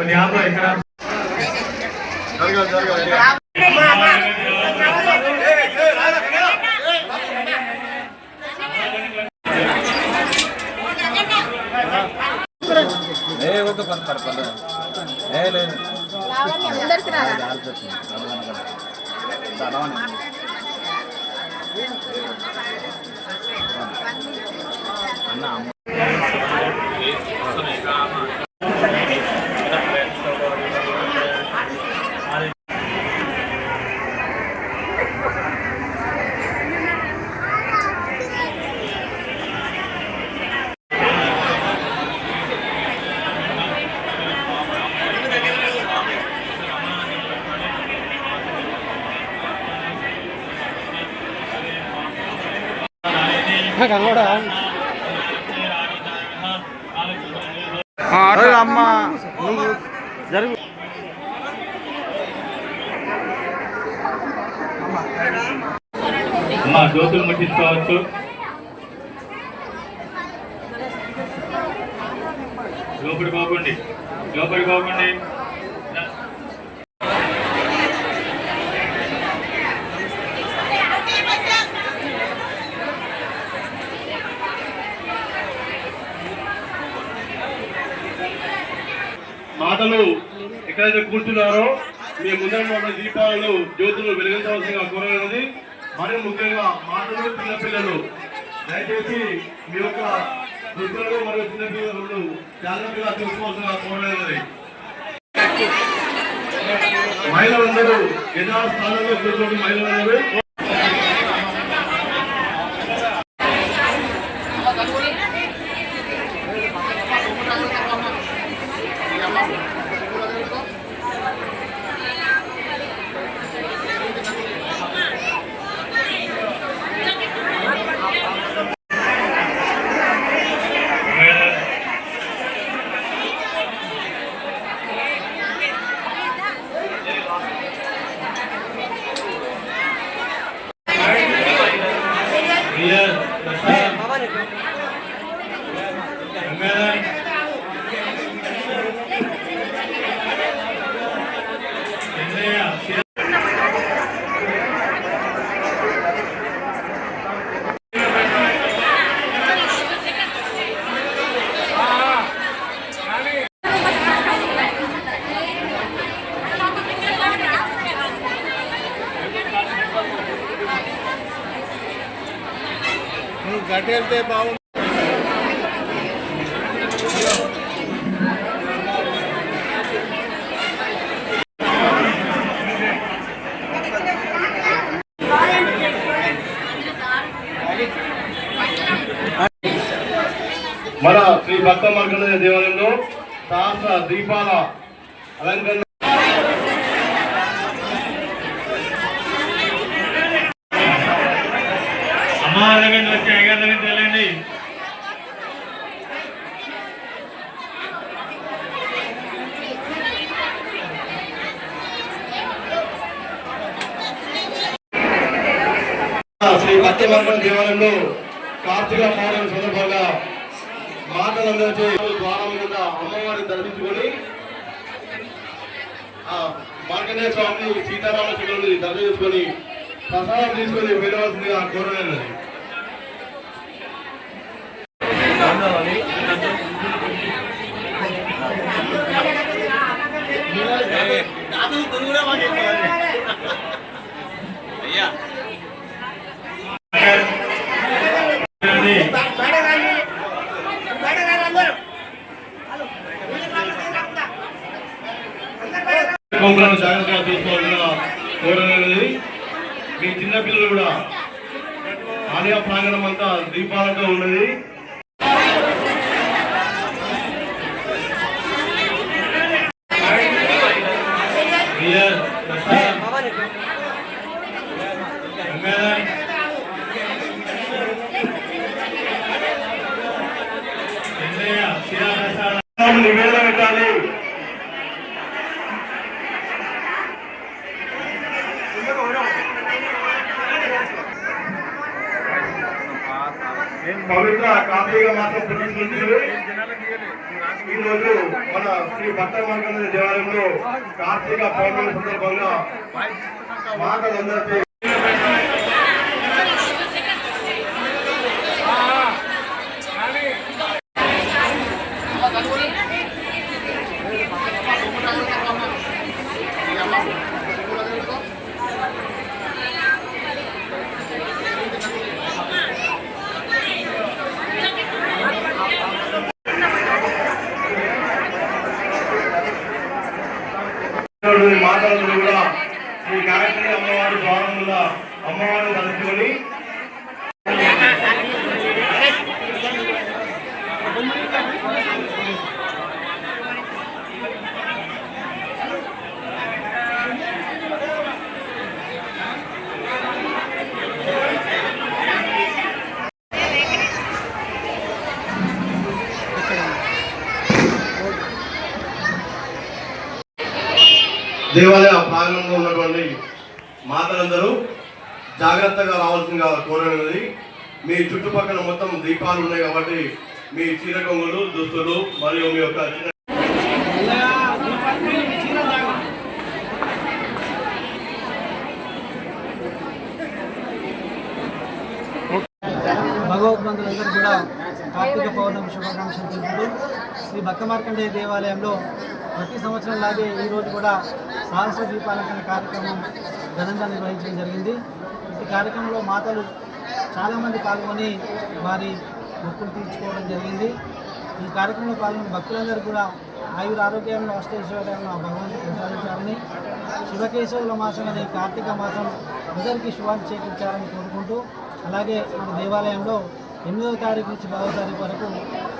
కొన్ని ఆపు ఇక్కడ ఏ ఒక పని పడపడ ఏ లేదు అందరికి రారా అన్న అమ్మ అమ్మ నువ్వు జరుగు. అమ్మా జ్యోతులు ముట్టించుకోవచ్చు. లోపలికి పోకండి. లోపలికి పోకండి. ఎవరైతే కూర్చున్నారో. మీ ముందర ఉన్న దీపాలను జ్యోతులు వెలిగించవలసిన కోరలేదు మరి ముఖ్యంగా మాటలు చిన్నపిల్లలు దయచేసి మీ యొక్క వృద్ధులు మరియు చిన్నపిల్లలు జాగ్రత్తగా చూసుకోవాల్సిందిగా కోరలేదు మహిళలందరూ యథా స్థానంలో కూర్చోండి మహిళలందరూ. నువ్వు బాగుంది మన శ్రీ భక్త మార్గండ దేవాలయంలో సహస్ర దీపాల అలంకరణ అమ్మాయిల వచ్చి ఐగారు తెలియండి శ్రీ భక్త దేవాలయంలో కార్తీక పౌర్ణమి సందర్భంగా మాటలందరితో ద్వారం కింద అమ్మవారిని దర్శించుకొని ఆ, మార్కండేయ స్వామిని సీతారామచంద్రుని దర్శనం చేసుకొని ప్రసాదం తీసుకొని వెళ్ళవలసిందిగా కోరలేదు జాగ్రత్తగా కోరలేదు మీ చిన్నపిల్లలు కూడా ఆలయ ప్రాంగణం అంతా దీపాలతో ఉన్నది. శిలాప్రసాద్. నివేదన పెట్టాలి పవిత్ర కాపీగా మాత్రం పుట్టినరోజు ఈరోజు మన శ్రీ భక్త మార్గంలో దేవాలయంలో కార్తీక పౌర్ణమి సందర్భంగా మాటలందరికీ దేవాలయ ప్రాంగణంలో ఉన్నటువంటి మాతలందరూ జాగ్రత్తగా రావాల్సిందిగా కోరనున్నది. మీ చుట్టుపక్కల మొత్తం దీపాలు ఉన్నాయి కాబట్టి మీ చీర కొంగులు దుస్తులు మరియు మీ యొక్క చిన్న భగవద్బంధులందరూ కూడా కార్తీక పౌర్ణమి శుభాకాంక్షలు తెలుపుతూ శ్రీ భక్త మార్కండేయ దేవాలయంలో ప్రతి సంవత్సరం లాగే ఈరోజు కూడా సాహస దీపాలంకరణ కార్యక్రమం ఘనంగా నిర్వహించడం జరిగింది. ఈ కార్యక్రమంలో మాతలు చాలామంది పాల్గొని వారి మొక్కులు తీర్చుకోవడం జరిగింది. ఈ కార్యక్రమంలో పాల్గొన్న భక్తులందరూ కూడా ఆయుర ఆరోగ్యంలో అష్టైశ్వర్యాలను ఆ భగవంతుడు ప్రసాదించాలని శివకేశవుల మాసం అనే ఈ కార్తీక మాసం అందరికీ శుభాన్ని చేకూర్చాలని కోరుకుంటూ అలాగే మన దేవాలయంలో ఎనిమిదవ తారీఖు నుంచి పదవ తారీఖు వరకు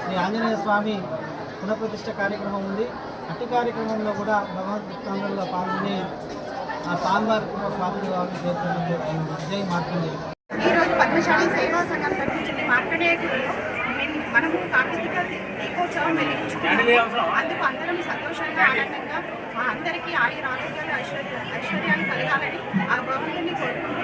శ్రీ ఆంజనేయ స్వామి పునఃప్రతిష్ట కార్యక్రమం ఉంది. అట్టి కార్యక్రమంలో కూడా భగవద్గీతంలో పాల్గొని ఆ స్వామివారి స్వామి వారిని చేరుకున్న జై మార్కండేయ ఈరోజు పద్మశాలి సేవా సంఘం తరఫున మార్కండేయుడిలో మనము సాంకేతిక దీపోత్సవం వెలిగించుకున్నాము. అందుకు అందరం సంతోషంగా ఆనందంగా మా అందరికీ ఆయుర ఆరోగ్యాలు ఐశ్వర్య ఐశ్వర్యాలు కలగాలని ఆ భగవంతుని కోరుకుంటున్నాం